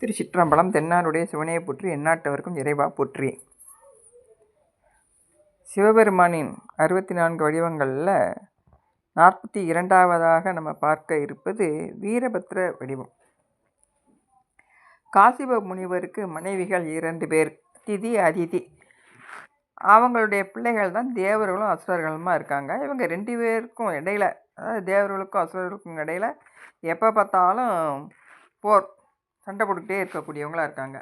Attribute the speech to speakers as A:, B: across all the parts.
A: திருச்சிற்றம்பலம் தென்னாருடைய சிவனையை போற்றி எந்நாட்டவருக்கும் இறைவா போற்றி. சிவபெருமானின் அறுபத்தி நான்கு வடிவங்களில் நாற்பத்தி இரண்டாவதாக நம்ம பார்க்க இருப்பது வீரபத்ர வடிவம். காசிப முனிவருக்கு மனைவிகள் இரண்டு பேர் திதி அதிதி. அவங்களுடைய பிள்ளைகள் தான் தேவர்களும் அசுரர்களுமா இருக்காங்க. இவங்க ரெண்டு பேருக்கும் இடையில அதாவது தேவர்களுக்கும் அசுரர்களுக்கும் இடையில எப்போ பார்த்தாலும் போர். சண்டை போட்டுக்கிட்டே இருக்கக்கூடியவங்களா இருக்காங்க.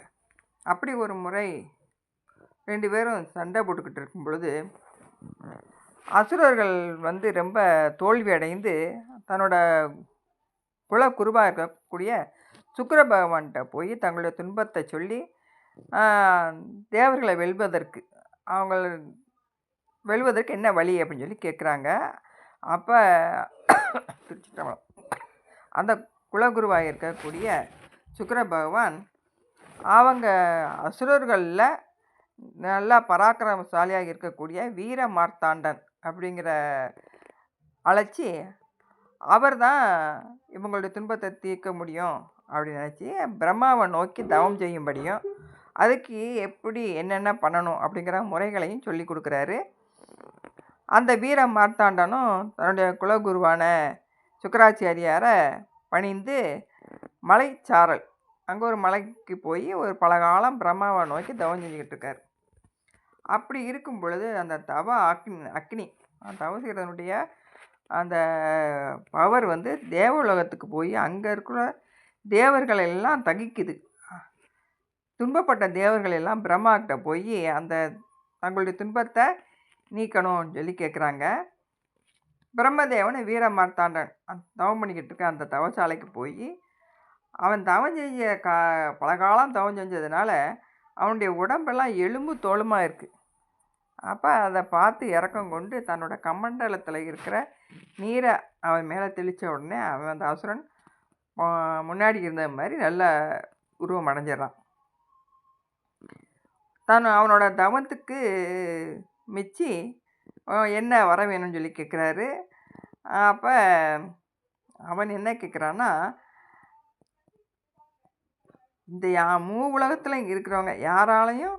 A: அப்படி ஒரு முறை ரெண்டு பேரும் சண்டை போட்டுக்கிட்டு இருக்கும் பொழுது அசுரர்கள் வந்து ரொம்ப தோல்வி அடைந்து தன்னோட குல குருவாக இருக்கக்கூடிய சுக்கர பகவான்கிட்ட போய் தங்களுடைய துன்பத்தை சொல்லி தேவர்களை வெல்வதற்கு அவங்க வெல்வதற்கு என்ன வழி அப்படின்னு சொல்லி கேட்குறாங்க அப்போ திருச்சிட்டம்பலம் அந்த குலகுருவாக இருக்கக்கூடிய சுக்கர பகவான் அவங்க அசுரர்களில் நல்லா பராக்கிரமசாலியாக இருக்கக்கூடிய வீர மார்த்தாண்டன் அப்படிங்கிற அழைச்சி அவர் தான் இவங்களுடைய துன்பத்தை தீர்க்க முடியும் அப்படின்னு நினச்சி பிரம்மாவை நோக்கி தவம் செய்யும்படியும் அதுக்கு எப்படி என்னென்ன பண்ணணும் அப்படிங்கிற முறைகளையும் சொல்லி கொடுக்குறாரு. அந்த வீர மார்த்தாண்டனும் தன்னுடைய குலகுருவான சுக்கராச்சாரியாரை பணிந்து மலைச்சாரல். அங்கே ஒரு மலைக்கு போய் ஒரு பல காலம் பிரம்மாவை நோக்கி தவம் செஞ்சுக்கிட்டு இருக்கார். அப்படி இருக்கும் பொழுது அந்த தவ அக்னி அக்னி அந்த செய்கிறதனுடைய அந்த பவர் வந்து தேவலோகத்துக்கு போய் அங்கே இருக்கிற தேவர்கள் எல்லாம் தகிக்குது. துன்பப்பட்ட தேவர்கள் எல்லாம் பிரம்மாக்கிட்ட போய் அந்த தங்களுடைய துன்பத்தை நீக்கணும்னு சொல்லி கேட்குறாங்க பிரம்மதேவனை வீரமார்த்தாண்டன் அந்த தவம் பண்ணிக்கிட்டு இருக்க அந்த தவசாலைக்கு போய் அவன் தவம் செஞ்ச கா பல காலம் தவம் செஞ்சதுனால அவனுடைய உடம்பெல்லாம் எலும்பு தோலுமாக இருக்குது அப்போ அதை பார்த்து இறக்கம் கொண்டு தன்னோட கமண்டலத்தில் இருக்கிற நீரை அவன் மேலே தெளித்த உடனே அவன் அந்த அசுரன் முன்னாடி இருந்த மாதிரி நல்ல உருவம் அடைஞ்சிடறான். தான் அவனோட தவத்துக்கு மிச்சி என்ன வர வேணும்னு சொல்லி கேட்குறாரு அப்போ அவன் என்ன கேட்குறான்னா இந்த யா மூ உலகத்தில் இருக்கிறவங்க யாராலையும்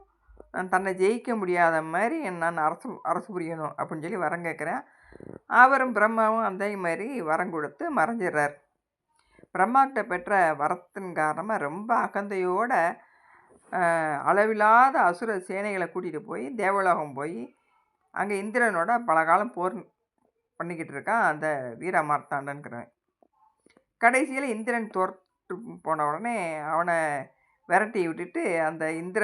A: தன்னை ஜெயிக்க முடியாத மாதிரி நான் அரசு அரசு புரியணும் அப்படின்னு சொல்லி வரம் கேட்குறேன். அவரும் பிரம்மாவும் அதே மாதிரி வரம் கொடுத்து மறைஞ்சிடுறார். பிரம்மாக்கிட்ட பெற்ற வரத்தின் காரணமாக ரொம்ப அகந்தையோட அளவில்லாத அசுர சேனைகளை கூட்டிகிட்டு போய் தேவலோகம் போய் அங்கே இந்திரனோட பல காலம் போர் பண்ணிக்கிட்டு இருக்கான் அந்த வீரமார்த்தாண்டன்கிறவன். கடைசியில் இந்திரன் தோர் போன உடனே அவனை விரட்டி விட்டுட்டு அந்த இந்திர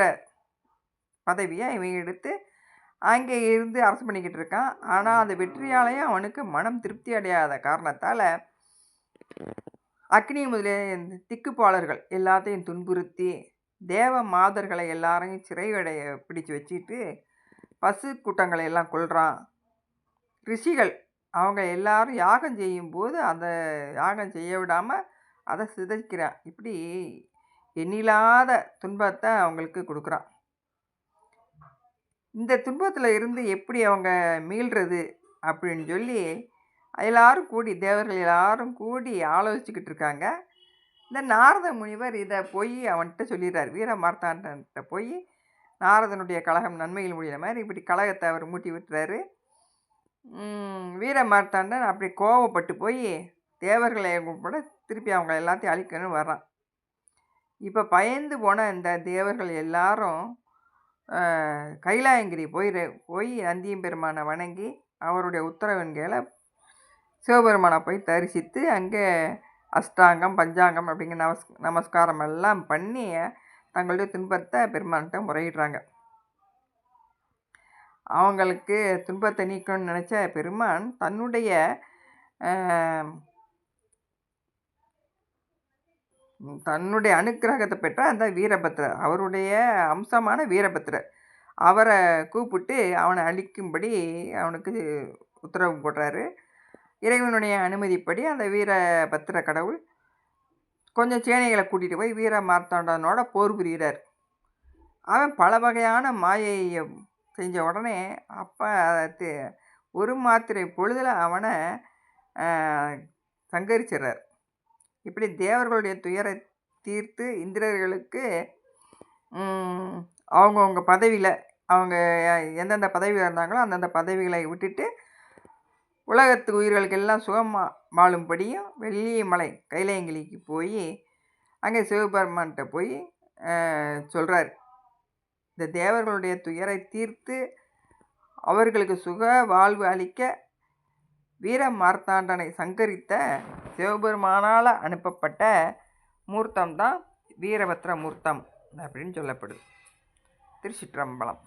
A: பதவியை இவன் எடுத்து அங்கே இருந்து அரசு பண்ணிக்கிட்டு இருக்கான். ஆனால் அந்த வெற்றியாலையும் அவனுக்கு மனம் திருப்தி அடையாத காரணத்தால் அக்னி முதலே திக்குப்பாளர்கள் எல்லாத்தையும் துன்புறுத்தி தேவ மாதர்களை எல்லாரையும் சிறையடைய பிடிச்சு வச்சுட்டு பசு கூட்டங்களை எல்லாம் கொள்கிறான் ரிஷிகள் அவங்க எல்லாரும் யாகம் செய்யும்போது அந்த யாகம் செய்ய விடாமல் அதை சிதைக்கிறான் இப்படி எண்ணில்லாத துன்பத்தை அவங்களுக்கு கொடுக்குறான். இந்த துன்பத்தில் இருந்து எப்படி அவங்க மீள்றது அப்படின்னு சொல்லி எல்லாரும் கூடி தேவர்கள் எல்லாரும் கூடி ஆலோசிச்சுக்கிட்டு இருக்காங்க. இந்த நாரத முனிவர் இதை போய் அவன்கிட்ட சொல்லிடுறார். வீரமார்த்தாண்ட போய் நாரதனுடைய கழகம் நன்மையில் முடிகிற மாதிரி இப்படி கழகத்தை அவர் மூட்டி விட்டுறாரு. வீரமார்த்தாண்டன் அப்படி கோவப்பட்டு போய் தேவர்களை கூட திருப்பி அவங்க எல்லாத்தையும் அழிக்கணும்னு வர்றான். இப்போ பயந்து போன இந்த தேவர்கள் எல்லாரும் கைலாயங்கிரி போய் போய் அந்தியம் பெருமானை வணங்கி அவருடைய உத்தரவின் கீழே சிவபெருமானை போய் தரிசித்து அங்கே அஷ்டாங்கம் பஞ்சாங்கம் அப்படிங்கிற நமஸ் நமஸ்காரம் எல்லாம் பண்ணி தங்களுடைய துன்பத்தை பெருமான்கிட்ட முறையிடுறாங்க. அவங்களுக்கு துன்பத்தை நீக்கணும்னு நினச்ச பெருமான் தன்னுடைய தன்னுடைய அனுக்கிரகத்தை பெற்ற அந்த வீரபத்ரர் அவருடைய அம்சமான வீரபத்ரர். அவரை கூப்பிட்டு அவனை அழிக்கும்படி அவனுக்கு உத்தரவு போடுறாரு. இறைவனுடைய அனுமதிப்படி அந்த வீரபத்திர கடவுள் கொஞ்சம் சேனைகளை கூட்டிகிட்டு போய் வீர மார்த்தாண்டனோட போர் புரிகிறார் அவன் பல வகையான மாயையை செஞ்ச உடனே அப்போ ஒரு மாத்திரை பொழுதில் அவனை சங்கரிச்சிடுறார். இப்படி தேவர்களுடைய துயரை தீர்த்து இந்திரர்களுக்கு அவங்கவுங்க பதவியில் அவங்க எந்தெந்த பதவியில் இருந்தாங்களோ அந்தந்த பதவிகளை விட்டுட்டு உலகத்து உயிர்களுக்கெல்லாம் சுகமாக வாழும்படியும் வெள்ளி மலை கைலாயங்கிரிக்கு போய் அங்கே சிவபெருமான்கிட்ட போய் சொல்கிறார் இந்த தேவர்களுடைய துயரை தீர்த்து அவர்களுக்கு சுக வாழ்வு அளிக்க வீர மார்த்தாண்டனை சங்கரித்த சிவபெருமானால் அனுப்பப்பட்ட மூர்த்தம் தான் வீரபத்ர மூர்த்தம் அப்படின்னு சொல்லப்படுது. திருச்சிற்றம்பலம்.